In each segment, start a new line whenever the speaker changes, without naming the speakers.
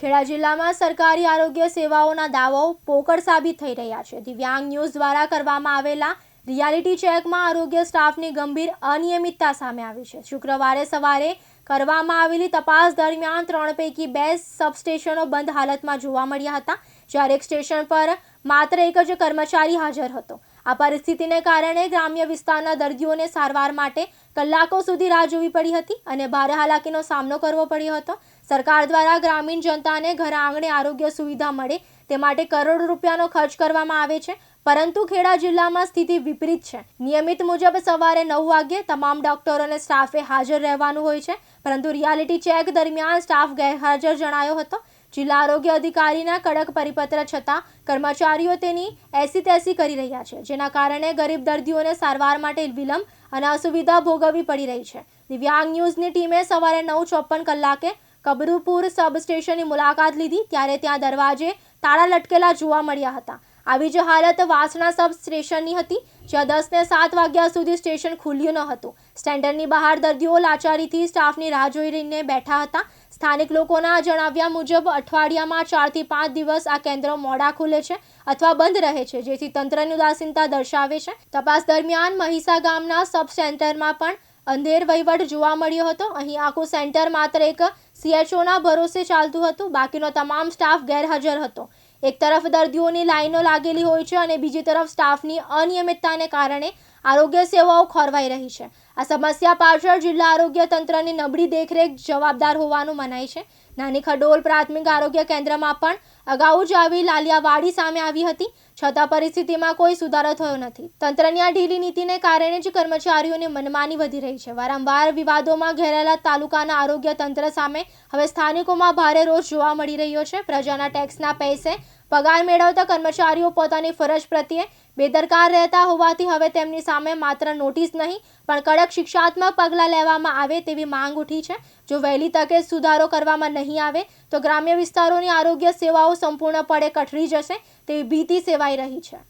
ખેડા જિલ્લામાં સરકારી આરોગ્ય સેવાઓના દાવાઓ પોકળ સાબિત થઈ રહ્યા છે. દિવ્યાંગ ન્યૂઝ દ્વારા કરવામાં આવેલા રિયાલિટી ચેકમાં આરોગ્ય સ્ટાફની ગંભીર અનિયમિતતા સામે આવી છે. શુક્રવારે સવારે કરવામાં આવેલી તપાસ દરમિયાન ત્રણ પૈકી બે સબસ્ટેશનો બંધ હાલતમાં જોવા મળ્યા હતા, જ્યારે એક સ્ટેશન પર માત્ર એક જ કર્મચારી હાજર હતો. આ પરિસ્થિતિને કારણે ગ્રામ્ય વિસ્તારના દર્દીઓને સારવાર માટે કલાકો સુધી રાહ જોવી પડી હતી અને ભારે હાલાકીનો સામનો કરવો પડ્યો હતો. સરકાર દ્વારા ગ્રામીણ જનતાને ઘર આંગણે આરોગ્ય સુવિધા મળે તે માટે કરોડો રૂપિયાનો ખર્ચ કરવામાં આવે છે. પરંતુ ખેડા જિલ્લામાં સ્થિતિ વિપરીત છે. નિયમિત મુજબ સવારે નવ વાગ્યે તમામ ડોક્ટરો અને સ્ટાફે હાજર રહેવાનું હોય છે. પરંતુ રિયાલિટી ચેક દરમિયાન સ્ટાફ ગેરહાજર જણાયો હતો જિલ્લા આરોગ્ય અધિકારીના કડક પરિપત્ર છતાં કર્મચારીઓ તેની એસી તેસી કરી રહ્યા છે, જેના કારણે ગરીબ દર્દીઓને સારવાર માટે વિલંબ અને અસુવિધા ભોગવવી પડી રહી છે. દિવ્યાંગ ન્યૂઝની ટીમે સવારે નવ ચોપન કલાકે કબરુપુર સબસ્ટેશનની મુલાકાત લીધી, ત્યારે ત્યાં દરવાજે તાળા લટકેલા જોવા મળ્યા હતા. આવી જ હાલત વાસણા સબ સ્ટેશનની હતી, જ્યાં દસ ને સાત વાગ્યા સુધી સ્ટેશન ખુલ્યું ન હતું. સ્ટેન્ડરની બહાર દર્દીઓ લાચારીથી સ્ટાફની રાહ જોઈ રહીને બેઠા હતા. સ્થાનિક લોકોના જણાવ્યા મુજબ, અઠવાડિયામાં ચારથી પાંચ દિવસ આ કેન્દ્રો મોડા ખુલે છે અથવા બંધ રહે છે, જેથી તંત્રની ઉદાસીનતા દર્શાવે છે. તપાસ દરમિયાન મહીસા ગામના સબ સેન્ટરમાં પણ અંધેર વહીવટ જોવા મળ્યો હતો. અહીં આખું સેન્ટર માત્ર એક સીએચઓના ભરોસે ચાલતું હતું. બાકીનો તમામ સ્ટાફ ગેરહાજર હતો. એક તરફ દર્દીઓની લાઈનો લાગેલી હોય છે અને બીજી તરફ સ્ટાફની અનિયમિતતાને કારણે આરોગ્ય સેવાઓ ખોરવાઈ રહી છે. આ સમસ્યા પાછળ જિલ્લા આરોગ્ય તંત્રની નબળી દેખરેખ જવાબદાર હોવાનું મનાય છે. નાની ખડોલ પ્રાથમિક આરોગ્ય કેન્દ્રમાં પણ અગાઉ જ આવી લાલિયાવાડી સામે આવી હતી. છતાં પરિસ્થિતિમાં કોઈ સુધારો થયો નથી. તંત્રની આ ઢીલી નીતિને કારણે જ કર્મચારીઓની મનમાની વધી રહી છે. વારંવાર વિવાદોમાં ઘેરાયેલા તાલુકાના આરોગ્ય તંત્ર સામે હવે સ્થાનિકોમાં ભારે રોષ જોવા મળી રહ્યો છે. પ્રજાના ટેક્સના પૈસે પગાર મેળવતા કર્મચારીઓ પોતાની ફરજ પ્રત્યે બેદરકાર રહેતા હોવાથી હવે તેમની સામે માત્ર નોટિસ નહીં પણ કડક શિક્ષાત્મક પગલાં લેવામાં આવે તેવી માંગ ઉઠી છે. જો વહેલી તકે સુધારો કરવામાં નહીં આવે તો ગ્રામ્ય વિસ્તારોની આરોગ્ય સેવાઓ સંપૂર્ણપણે કઠરી જશે તેવી ભીતિ સેવાઈ રહી છે.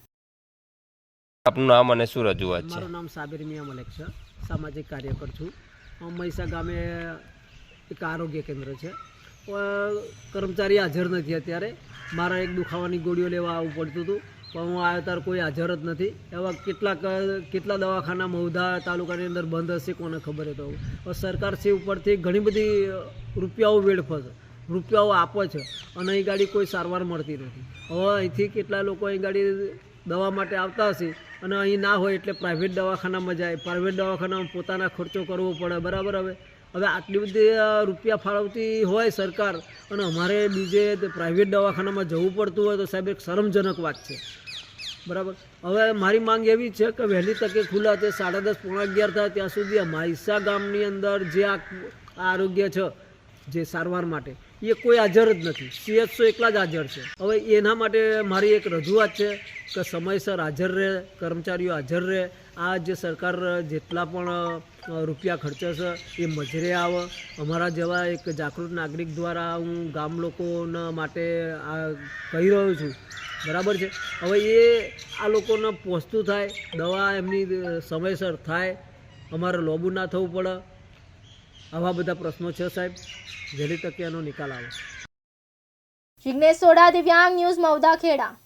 આપનું નામ અને શું રજૂઆત છે?
મારું નામ સાબિર મિયા મલેક છે. સામાજિક કાર્યકર છું. મહીસા ગામે એક આરોગ્ય કેન્દ્ર છે. કર્મચારી હાજર નથી અત્યારે. મારા એક દુખાવાની ગોળીઓ લેવા આવવું પડતું હતું, પણ હું આવ્યો ત્યારે કોઈ હાજર જ નથી. એવા કેટલાક, કેટલા દવાખાના મૌધા તાલુકાની અંદર બંધ હશે કોને ખબર હતો હવે સરકારશ્રી ઉપરથી ઘણી બધી રૂપિયાઓ વેડફે છે. રૂપિયાઓ આપે છે, અને અહીં ગાડી કોઈ સારવાર મળતી નથી. હવે અહીંથી કેટલા લોકો અહીં ગાડી દવા માટે આવતા હશે, અને અહીં ના હોય એટલે પ્રાઇવેટ દવાખાનામાં જાય. પ્રાઇવેટ દવાખાનામાં પોતાના ખર્ચો કરવો પડે, બરાબર હવે? હવે આટલી બધી રૂપિયા ફાળવતી હોય સરકાર અને અમારે બીજે પ્રાઇવેટ દવાખાનામાં જવું પડતું હોય તો સાહેબ એક શરમજનક વાત છે. બરાબર? હવે મારી માંગ એવી છે કે વહેલી તકે ખુલ્લા તે સાડા દસ, પોણા અગિયાર થાય ત્યાં સુધી આ માઈસા ગામની અંદર જે આ આરોગ્ય છે, જે સારવાર માટે, એ કોઈ હાજર જ નથી. સીએચઓ એકલા જ હાજર છે. હવે એના માટે મારી એક રજૂઆત છે કે સમયસર હાજર રહે, કર્મચારીઓ હાજર રહે. આ જે સરકાર જેટલા પણ રૂપિયા ખર્ચે એ મજરે આવે. અમારા જેવા એક જાગૃત નાગરિક દ્વારા હું ગામ લોકોના માટે આ કહી રહ્યો છું. બરાબર છે? હવે એ આ લોકોને પહોંચતું થાય, દવા એમની સમયસર થાય, અમારે લોબુ ના થવું પડે. આવા બધા પ્રશ્નો છે સાહેબ. જેની તકે એનો નિકાલ આવે.
Jignesh soda Divyang news, Mavda Kheda.